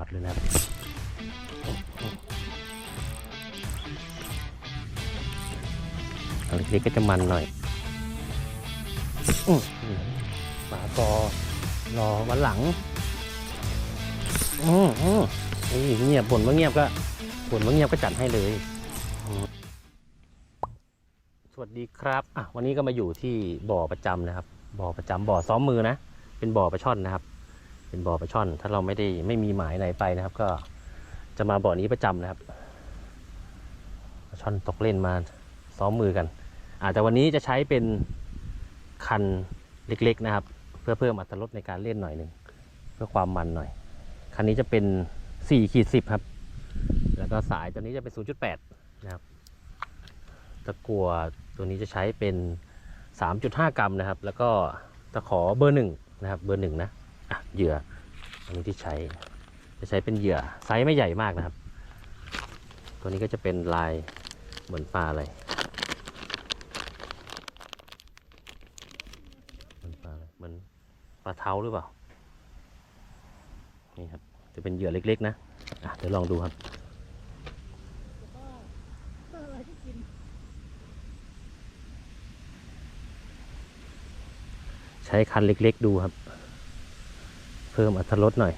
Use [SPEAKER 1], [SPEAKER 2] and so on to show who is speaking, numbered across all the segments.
[SPEAKER 1] วัดเลยนะครับอันเล็กๆก็จะมันหน่อยอหือฝากอรอวันหลังอืมอืมนี่เงียบบ่นว่าเงียบก็บ่นว่าเงียบก็จัดให้เลย สวัสดีครับอะวันนี้ก็มาอยู่ที่บ่อประจำนะครับ บ่อประจำบ่อซ้อมมือนะ เป็นบ่อปลาช่อนนะครับ เป็นบ่อปลาช่อน ถ้าเราไม่ได้ไม่มีหมายไหนไปนะครับ ก็จะมาบ่อนี้ประจำนะครับปลาช่อนตกเล่นมาซ้อมมือกันอาจจะวันนี้จะใช้เป็นคันเล็กๆนะครับ เพื่อเพิ่มอัตรรสในการเล่นหน่อยหนึ่งเพื่อความมันหน่อย คันนี้จะเป็น4ขีด10 ครับ แล้วก็สายตัวนี้จะเป็น 0.8 นะครับ ตะกัวตัวนี้จะใช้เป็น 3.5 กรัมนะครับ แล้วก็ตะขอเบอร์หนึ่งนะครับ เบอร์หนึ่งนะ เหยื่ออันนี้ที่ใช้จะใช้เป็นเหยื่อไซส์ไม่ใหญ่มากนะครับ ตัวนี้ก็จะเป็นลายเหมือนปลาอะไรเหมือนปลาเหมือนปลาเท้าหรือเปล่านี่ครับจะเป็นเหยื่อเล็กๆนะอะเดี๋ยวลองดูครับใช้คันเล็ก ๆ ดูครับ พิ่มอัตรรสหน่อย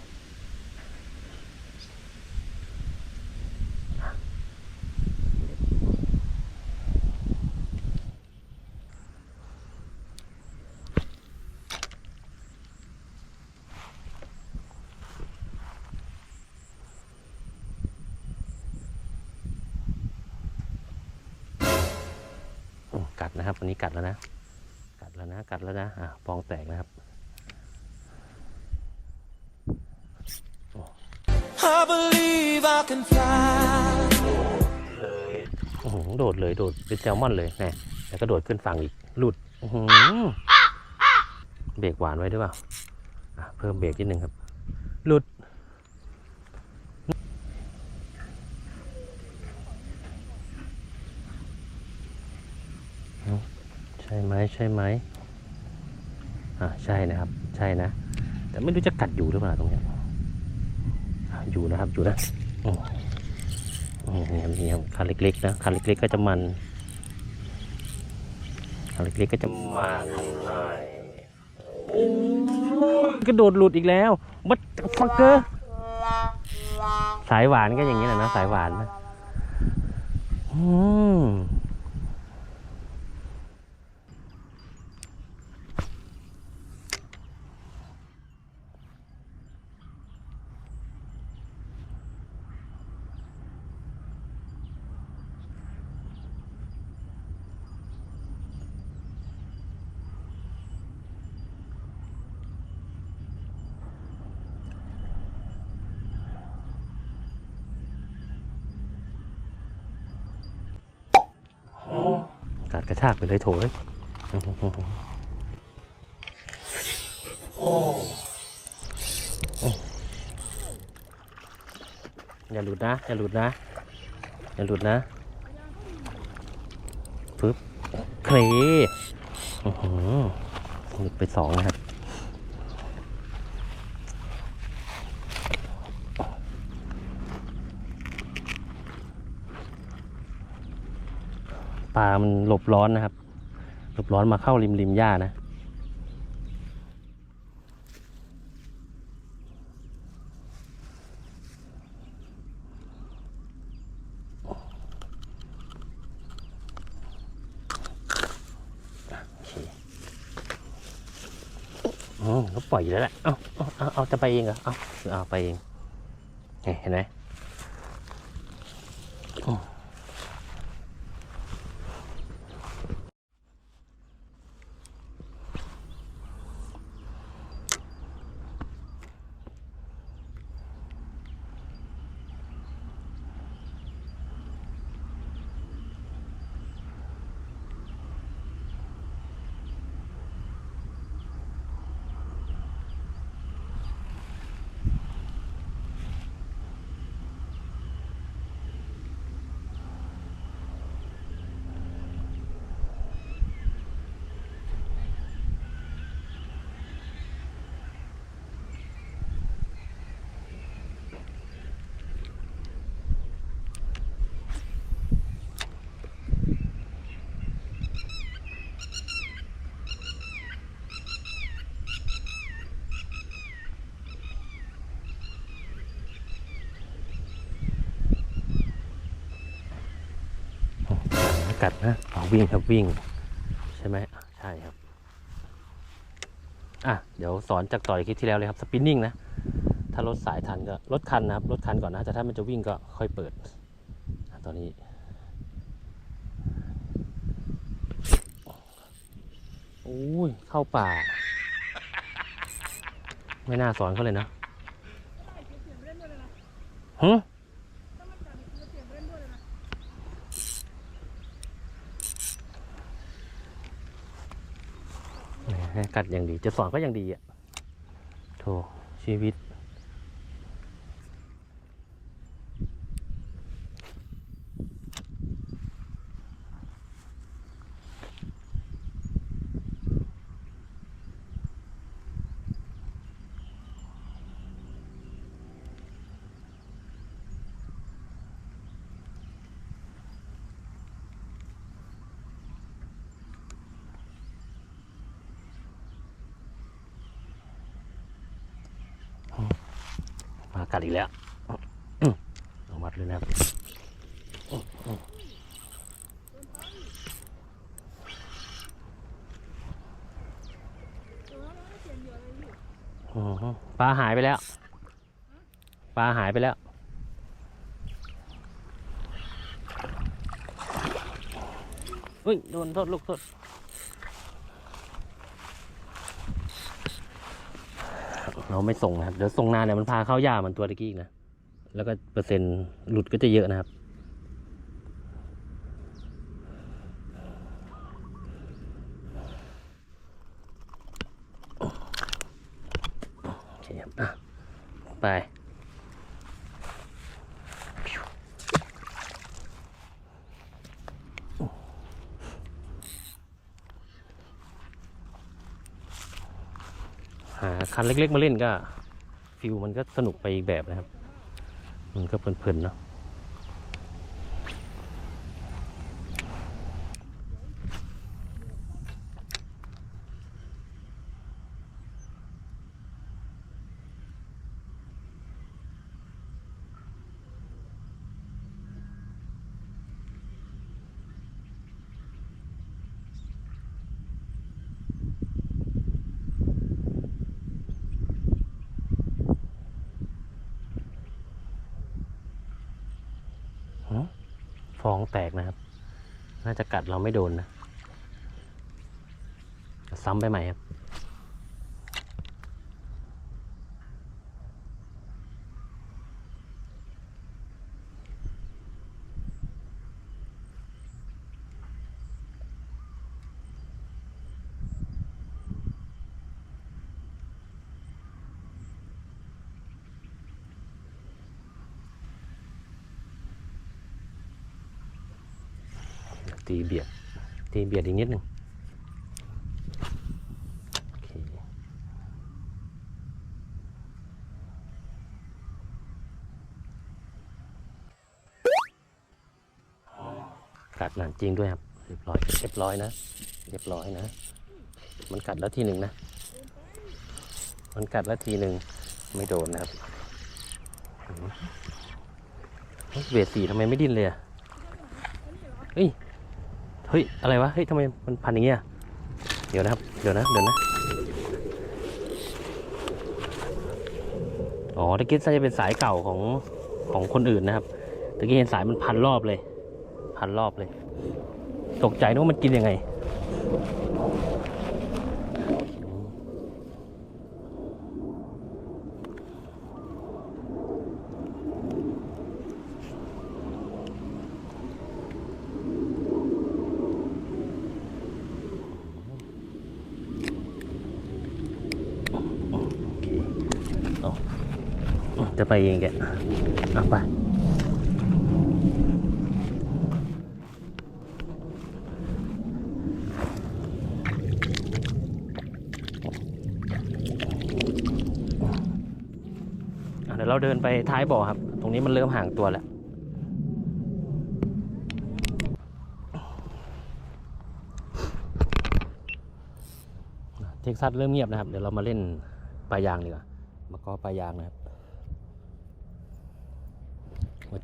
[SPEAKER 1] อืมกัดนะครับวันนี้กัดแล้วนะ กัดแล้วนะ กัดแล้วนะอะฟองแตกนะครับ
[SPEAKER 2] I believe I can fly.
[SPEAKER 1] โอ้โหโดดเลยโดดเป็นแซลมอนเลยแหมแล้วก็โดดขึ้นฝั่งอีกหลุดอื้อหือเบรกหวานไว้ด้วยเปล่าอะเพิ่มเบรกนิดนึงครับหลุด ใช่ไหมใช่ไหมอ่าใช่นะครับ ใช่นะ แต่ไม่รู้จะกัดอยู่หรือเปล่าตรงเนี้ย อะอยู่นะครับอยู่นะอืมอืมนี่ครับนี่ครับคันเล็กๆนะคันเล็กๆก็จะมันคันเล็กๆก็จะมันหน่อยกระโดดหลุดอีกแล้วบัดฟักเกอร์สายหวานก็อย่างนี้แหละนะสายหวานนะอืม ระชากไปเลยโถยอย่าหลุดนะ อย่าหลุดนะ อย่าหลุดนะปึ๊บเคลีหลุดไปสองนะครับามันหลบร้อนนะครับ หลบร้อนมาเข้าริมริมหญ้านะโอเคอืมเขาปล่อยอยู่แล้วแหละ เอาเอาเอาจะไปเองเหรอ เอาเอาไปเอง เห็นไหม กัดนะอ๋อวิ่งครับวิ่ง ใช่ไหมใช่ครับ อะ เดี๋ยวสอนจากต่อยคลิปที่แล้วเลยครับสปินนิ่งนะ ถ้ารถสายทันก็รถคันนะครับรถคันก่อนนะแต่ถ้ามันจะวิ่งก็ค่อยเปิด ตอนนี้โอ้ยเข้าป่า ไม่น่าสอนเขาเลยนะฮึแหม กัดอย่างดีจะสอนก็ยังดีอะโถชีวิต อีกแล้วอื้อเอามัดเลยนะครับปลาหายไปแล้ว ปลาหายไปแล้วอุ้ยโดนโทษลูกโทษ เราไม่ส่งนะครับ เดี๋ยวส่งนานเนี่ยมันพาเข้าย่ามันตัวตะกี้อีกนะ แล้วก็เปอร์เซ็นต์หลุดก็จะเยอะนะครับ โอเคครับ อะ ไป หาคันเล็กๆมาเล่นก็ฟิลมันก็สนุกไปอีกแบบนะครับ มันก็เพลินๆเนาะ ฟองแตกนะครับ น่าจะกัดเราไม่โดนนะ ซ้ำไปใหม่ครับ ตีเบียด ตีเบียดอีกนิดหนึ่งกัดหนังจริงด้วยครับ เรียบร้อย เรียบร้อยนะ เรียบร้อยนะ มันกัดแล้วทีหนึ่งนะ มันกัดแล้วทีหนึ่งไม่โดนนะครับเฮ้ยเวทสีทำไมไม่ดิ้นเลยอะเฮ้ย เฮ้ย อะไรวะ เฮ้ยทำไมมันพันอย่างเงี้ย เดี๋ยวนะครับ เดี๋ยวนะ เดี๋ยวนะ อ๋อตะกี้น่าจะเป็นสายเก่าของของคนอื่นนะครับ ตะกี้เห็นสายมันพันรอบเลย พันรอบเลย ตกใจนึกว่ามันกินยังไง จะไปเองแกเอาไปเดี๋ยวเราเดินไปท้ายบ่อครับ ตรงนี้มันเริ่มห่างตัวแล้วเท็กซัสเริ่มเงียบนะครับ เดี๋ยวเรามาเล่นปลายางดีกว่ามาก็ปลายางนะครับ หัว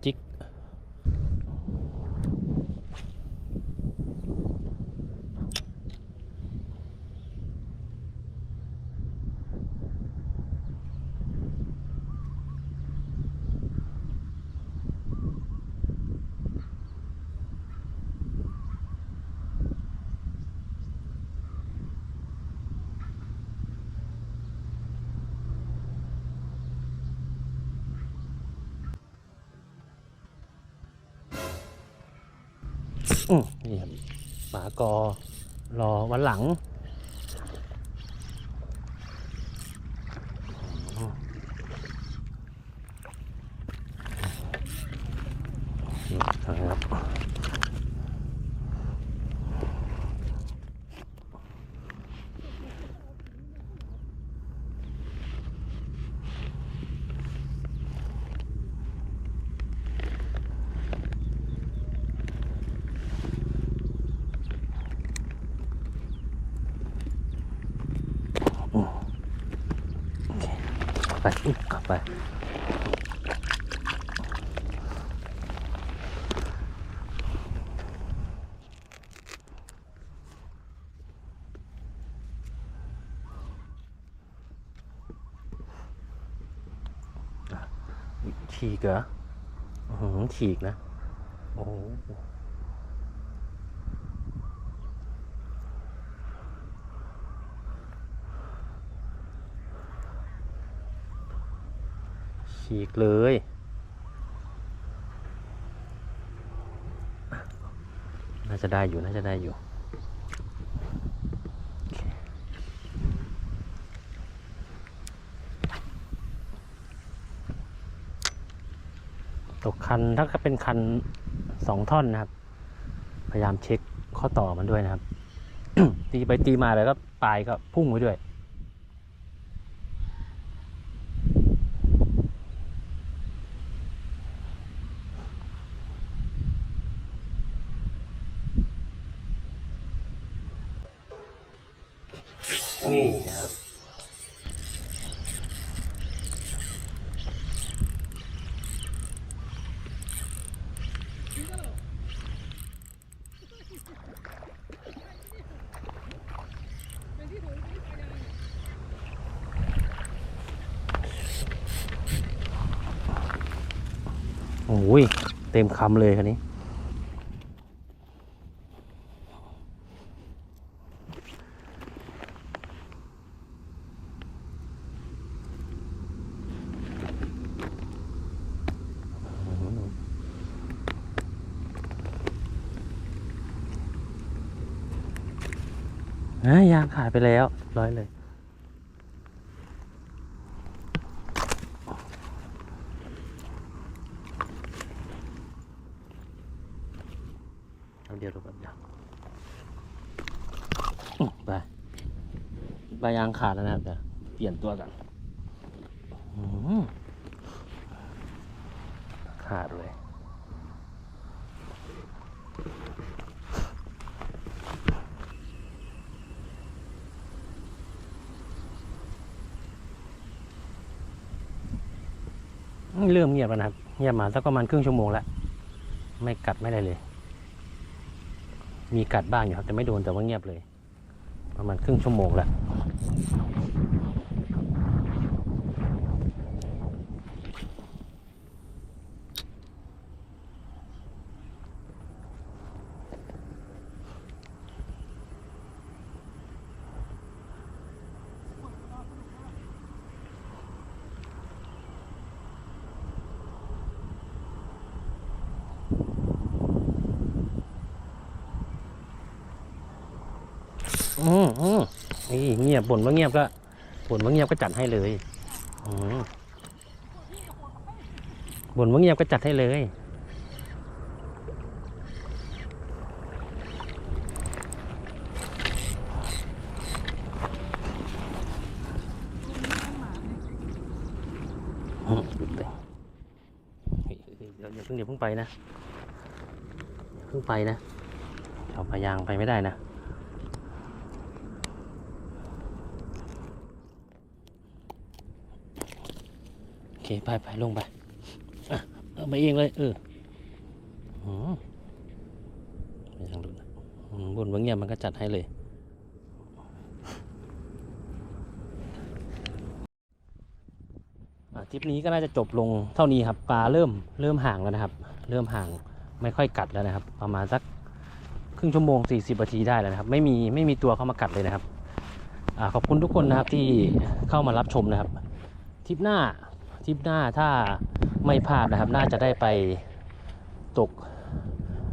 [SPEAKER 1] นี่ครับหมากอรอวันหลังครับ ไป ฉีกเหรออื้อหือฉีกนะ โอ้โหีกเลย น่าจะได้อยู่น่าจะได้อยู่ตกคันถ้าเป็นคันสองท่อนนะครับ พยายามเช็คข้อต่อมันด้วยนะครับ ตีไปตีมาแล้วก็ปลายก็พุ่งไปด้วย นี่ครับโอ้ย เต็มคำเลยคันนี้ อะ ยางขาดไปแล้วร้อยเลย เอาเดี๋ยวดูก่อนยวอื้อไปใบยางขาดแล้วนะครับเดี๋ยวเปลี่ยนตัวกันอื้อหือขาดเลย เริ่มเงียบแล้วนะครับ เงียบมาสักประมาณครึ่งชั่วโมงแล้ว ไม่กัดไม่ได้เลย มีกัดบ้างอยู่ครับ แต่ไม่โดนแต่ว่าเงียบเลย ประมาณครึ่งชั่วโมงแล้ว อืมอืมนี่เงียบบ่นว่าเงียบก็บ่นว่าเงียบก็จัดให้เลยอืมบ่นว่าเงียบก็จัดให้เลย อืมหยุดเลยเฮ้ย เดี๋ยวอย่าเพิ่งเดี๋ยวเพิ่งไปนะเพิ่งไปนะเอาพยางไปไม่ได้นะโอเคไปไปลงไปอะเอาไปเองเลยเอออืมไม่ทางดูนะบนบางอย่างมันก็จัดให้เลย อะทริปนี้ก็น่าจะจบลงเท่านี้ครับปลาเริ่มเริ่มห่างแล้วนะครับ เริ่มห่างไม่ค่อยกัดแล้วนะครับ ประมาณสักครึ่งชั่วโมง 40นาทีได้แล้วนะครับ ไม่มีไม่มีตัวเข้ามากัดเลยนะครับอขอบคุณทุกคนนะครับที่เข้ามารับชมนะครับทริปหน้าทริปหน้าถ้าไม่พลาดนะครับ น่าจะได้ไปตก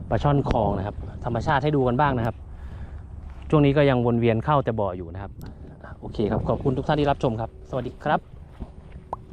[SPEAKER 1] ปลาช่อนคลองนะครับ ธรรมชาติให้ดูกันบ้างนะครับ ช่วงนี้ก็ยังวนเวียนเข้าแต่บ่ออยู่นะครับ โอเคครับ ขอบคุณทุกท่านที่รับชมครับ สวัสดีครับ